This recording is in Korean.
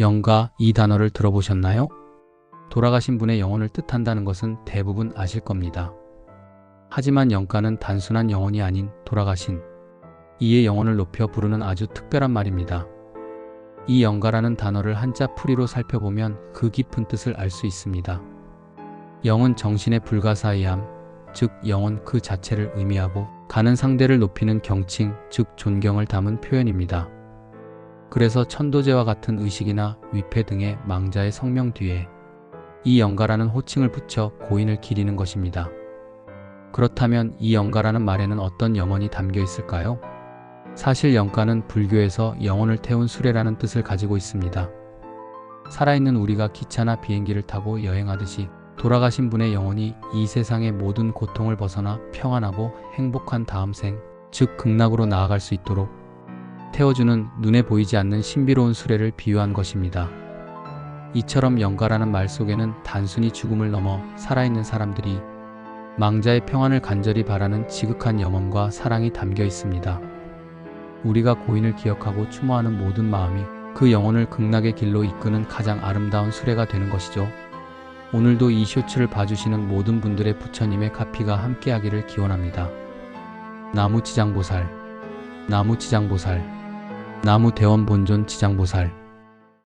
영가 이 단어를 들어보셨나요? 돌아가신 분의 영혼을 뜻한다는 것은 대부분 아실 겁니다. 하지만 영가는 단순한 영혼이 아닌 돌아가신 이의 영혼을 높여 부르는 아주 특별한 말입니다. 이 영가라는 단어를 한자 풀이로 살펴보면 그 깊은 뜻을 알 수 있습니다. 영은 정신의 불가사의함, 즉 영혼 그 자체를 의미하고 가는 상대를 높이는 경칭, 즉 존경을 담은 표현입니다. 그래서 천도제와 같은 의식이나 위패 등의 망자의 성명 뒤에 이 영가라는 호칭을 붙여 고인을 기리는 것입니다. 그렇다면 이 영가라는 말에는 어떤 염원이 담겨 있을까요? 사실 영가는 불교에서 영혼을 태운 수레라는 뜻을 가지고 있습니다. 살아있는 우리가 기차나 비행기를 타고 여행하듯이 돌아가신 분의 영혼이 이 세상의 모든 고통을 벗어나 평안하고 행복한 다음 생, 즉 극락으로 나아갈 수 있도록 태워주는 눈에 보이지 않는 신비로운 수레를 비유한 것입니다. 이처럼 영가라는 말 속에는 단순히 죽음을 넘어 살아있는 사람들이 망자의 평안을 간절히 바라는 지극한 염원과 사랑이 담겨 있습니다. 우리가 고인을 기억하고 추모하는 모든 마음이 그 영혼을 극락의 길로 이끄는 가장 아름다운 수레가 되는 것이죠. 오늘도 이 쇼츠를 봐주시는 모든 분들의 부처님의 가피가 함께하기를 기원합니다. 나무 지장보살, 나무 지장보살, 나무 대원 본존 지장보살,